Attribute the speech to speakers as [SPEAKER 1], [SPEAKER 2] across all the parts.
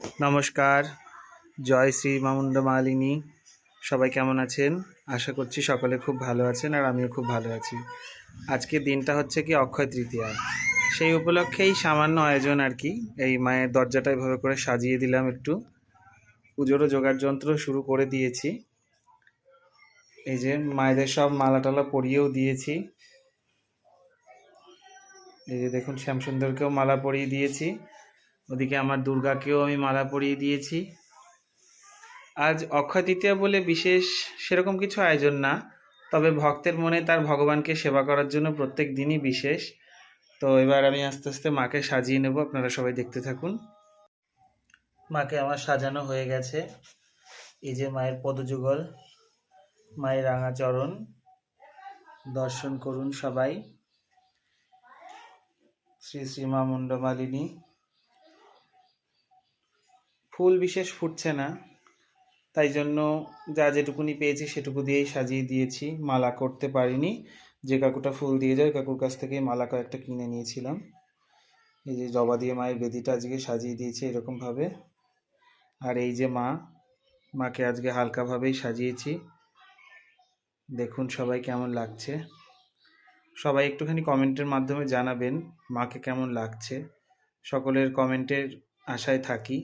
[SPEAKER 1] নমস্কার, জয় শ্রী মামুন্দ মালিনী। সবাই কেমন আছেন? আশা করছি সকলে খুব ভালো আছেন আর আমিও খুব ভালো আছি। আজকে দিনটা হচ্ছে কি অক্ষয় তৃতীয়া। সেই উপলক্ষেই সামান্য আয়োজন আর কি। এই মায়ের দরজাটা এভাবে করে সাজিয়ে দিলাম একটু। পুজোরও জোগাড় যন্ত্র শুরু করে দিয়েছি। এই যে মায়েদের সব মালা টালা পরিয়েও দিয়েছি। এই যে দেখুন শ্যামসুন্দরকেও মালা পরিয়ে দিয়েছি। ওদিকে আমার দুর্গাকেও আমি মালা পরিয়ে দিয়েছি। আজ অক্ষয় তৃতীয়া বলে বিশেষ সেরকম কিছু আয়োজন না, তবে ভক্তের মনে তার ভগবানকে সেবা করার জন্য প্রত্যেক দিনই বিশেষ। তো এবার আমি আস্তে আস্তে মাকে সাজিয়ে নেব, আপনারা সবাই দেখতে থাকুন। মাকে আমার সাজানো হয়ে গেছে। এই যে মায়ের পদযুগল, মায়ের রাঙাচরণ, দর্শন করুন সবাই। শ্রী শ্রীমা মুন্ডমালিনী। ফুল বিশেষ ফুটছে না, তাই জন্য যা যেটুকুনি পেয়েছি সেটুকু দিয়েই সাজিয়ে দিয়েছি। মালা করতে পারিনি, যে কাকুটা ফুল দিয়ে যায় কাকুর কাছ থেকে মালা কয়েকটা কিনে নিয়েছিলাম। এই যে জবা দিয়ে মায়ের বেদিটা আজকে সাজিয়ে দিয়েছি এরকমভাবে। আর এই যে মা, মাকে আজকে হালকাভাবেই সাজিয়েছি। দেখুন সবাই কেমন লাগছে। সবাই একটুখানি কমেন্টের মাধ্যমে জানাবেন, মাকে কেমন লাগছে। সকলের কমেন্টের আশায় থাকি।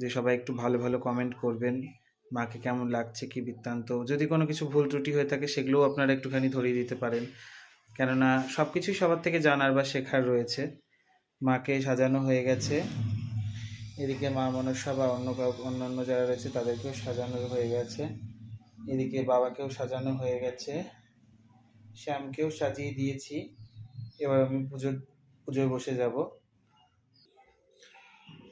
[SPEAKER 1] যে সবাই একটু ভালো ভালো কমেন্ট করবেন, মাকে কেমন লাগছে, কি বৃত্তান্ত। যদি কোনো কিছু ভুল ত্রুটি হয়ে থাকে, সেগুলোও আপনারা একটুখানি ধরিয়ে দিতে পারেন। কেননা সব কিছুই সবার থেকে জানার বা শেখার রয়েছে। মাকে সাজানো হয়ে গেছে। এদিকে মা মনসা বা অন্য অন্যান্য যারা রয়েছে, তাদেরকেও সাজানো হয়ে গেছে। এদিকে বাবাকেও সাজানো হয়ে গেছে। শ্যামকেও সাজিয়ে দিয়েছি। এবার আমি পুজো পুজোয় বসে যাব।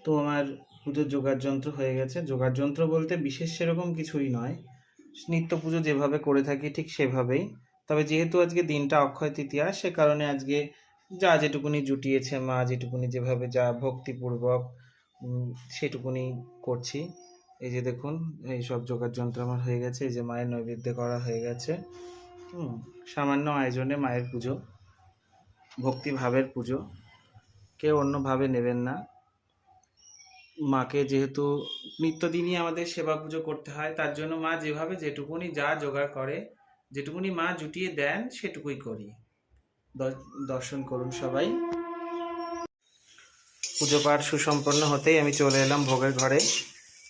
[SPEAKER 1] তো আমার পুজোর জোগাড় যন্ত্র হয়ে গেছে। জোগাড় যন্ত্র বলতে বিশেষ সেরকম কিছুই নয়। নিত্য পুজো যেভাবে করে থাকি ঠিক সেভাবেই। তবে যেহেতু আজকে দিনটা অক্ষয় তৃতীয়া, সে কারণে আজকে যা যেটুকুনি জুটিয়েছে মা, যেটুকুনি যেভাবে যা ভক্তিপূর্বক সেটুকুনি করছি। এই যে দেখুন, এই সব জোগাড় যন্ত্র আমার হয়ে গেছে। এই যে মায়ের নৈবেদ্য করা হয়ে গেছে। হুম, সামান্য আয়োজনে মায়ের পুজো, ভক্তিভাবের পুজো। কেউ অন্যভাবে নেবেন না। মাকে যেহেতু নিত্যদিনই আমাদের সেবা পুজো করতে হয়, তার জন্য মা যেভাবে যেটুকুনি যা জোগাড় করে, যেটুকুনি মা জুটিয়ে দেন সেটুকুই করি। দর্শন করুন সবাই। পুজো পাঠ সুসম্পন্ন হতেই আমি চলে এলাম ভোগের ঘরে।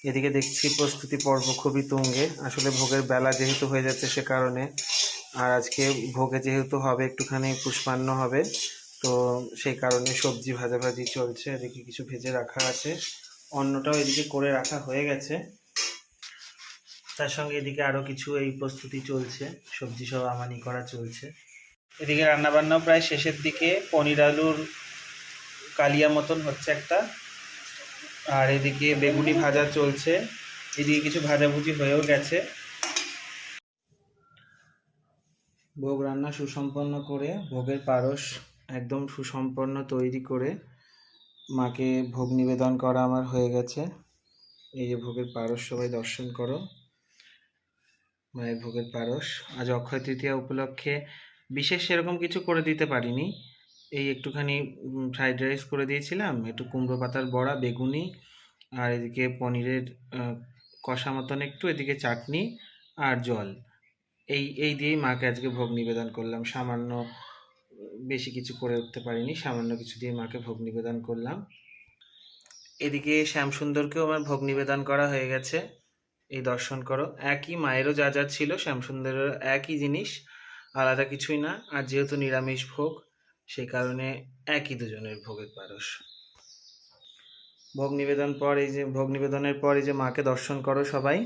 [SPEAKER 1] এদিকে দেখছি প্রস্তুতি পর্ব খুবই তুঙ্গে। আসলে ভোগের বেলা যেহেতু হয়ে যাচ্ছে সে কারণে, আর আজকে ভোগে যেহেতু হবে, একটুখানি পুষ্পান্ন হবে, তো সেই কারণে সবজি ভাজাভাজি চলছে। এদিকে কিছু ভেজে রাখা আছে। অন্নটাও এদিকে করে রাখা হয়ে গেছে। তার সঙ্গে এদিকে আরও কিছু এই প্রস্তুতি চলছে, সবজি সব আমানি করা চলছে। এদিকে রান্নাবান্নাও প্রায় শেষের দিকে, পনির আলুর কালিয়া মতন হচ্ছে একটা। আর এদিকে বেগুনি ভাজা চলছে, এদিকে কিছু ভাজাভুজি হয়েও গেছে। ভোগ রান্না সুসম্পন্ন করে, ভোগের পারস একদম সুসম্পন্ন তৈরি করে মাকে ভোগ নিবেদন করা আমার হয়ে গেছে। এই যে ভোগের পারস সবাই দর্শন করো। মায়ের ভোগের পারস আজ অক্ষয় তৃতীয়া উপলক্ষে বিশেষ সেরকম কিছু করে দিতে পারিনি। এই একটুখানি ফ্রাইড রাইস করে দিয়েছিলাম, একটু কুমড়ো পাতার বড়া, বেগুনি, আর এদিকে পনিরের কষা মতন একটু, এদিকে চাটনি আর জল। এই এই দিয়েই মাকে আজকে ভোগ নিবেদন করলাম। সামান্য বেশি কিছু করে উঠতে পারিনি। সামান্য কিছু দিয়ে মাকে ভোগ নিবেদন করলাম। এদিকে শ্যামসুন্দরকেও আমার ভোগ নিবেদন করা হয়ে গেছে। এই দর্শন করো। একই মায়েরও যা যা ছিল, শ্যামসুন্দরেরও একই জিনিস, আলাদা কিছুই না। আর যেহেতু নিরামিষ ভোগ সেই কারণে একই দুজনের ভোগের পারস। ভোগ নিবেদন পর এই যে, ভোগ নিবেদনের পর এই যে মাকে দর্শন করো সবাই।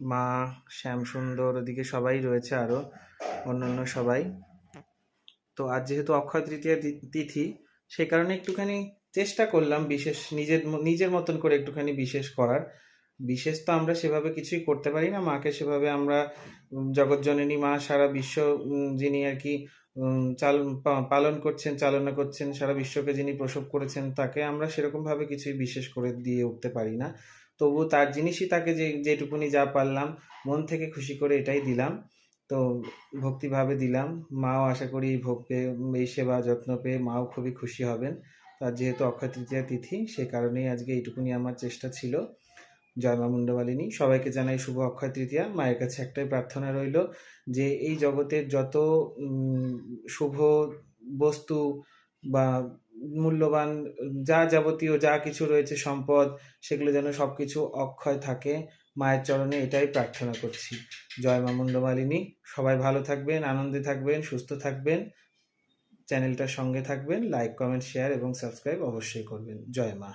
[SPEAKER 1] মা, শ্যামসুন্দর ওদিকে সবাই রয়েছে আরও অন্য অন্য সবাই। তো আজ যেহেতু অক্ষয় তৃতীয়া তিথি, সেই কারণে একটুখানি চেষ্টা করলাম বিশেষ নিজের নিজের মতন করে একটুখানি বিশেষ করার। বিশেষ তো আমরা সেভাবে কিছুই করতে পারি না। মাকে সেভাবে আমরা জগৎজননী মা সারা বিশ্ব যিনি আর কি চাল পালন করছেন, চালনা করছেন, সারা বিশ্বকে যিনি প্রসব করেছেন, তাকে আমরা সেরকমভাবে কিছুই বিশেষ করে দিয়ে উঠতে পারি না। তবু তার জিনিসই তাকে যে, যেটুকুনি যা পারলাম, মন থেকে খুশি করে এটাই দিলাম। তো ভক্তিভাবে দিলাম। মাও আশা করি ভোগ পেয়ে এই সেবা যত্ন পেয়ে মাও খুবই খুশি হবেন। তার যেহেতু অক্ষয় তৃতীয়া তিথি, সে কারণেই আজকে এইটুকুনি আমার চেষ্টা ছিল। জয় মা সবাইকে জানাই শুভ অক্ষয় তৃতীয়া। মায়ের কাছে একটাই প্রার্থনা রইল যে এই জগতের যত শুভ বস্তু বা মূল্যবান, যা যাবতীয় যা কিছু রয়েছে সম্পদ, সেগুলো যেন সব কিছু অক্ষয় থাকে। মায়ের চরণে এটাই প্রার্থনা করছি। জয় মা মুন্ডমালিনী। সবাই ভালো থাকবেন, আনন্দে থাকবেন, সুস্থ থাকবেন। চ্যানেলটার সঙ্গে থাকবেন, লাইক, কমেন্ট, শেয়ার এবং সাবস্ক্রাইব অবশ্যই করবেন। জয় মা।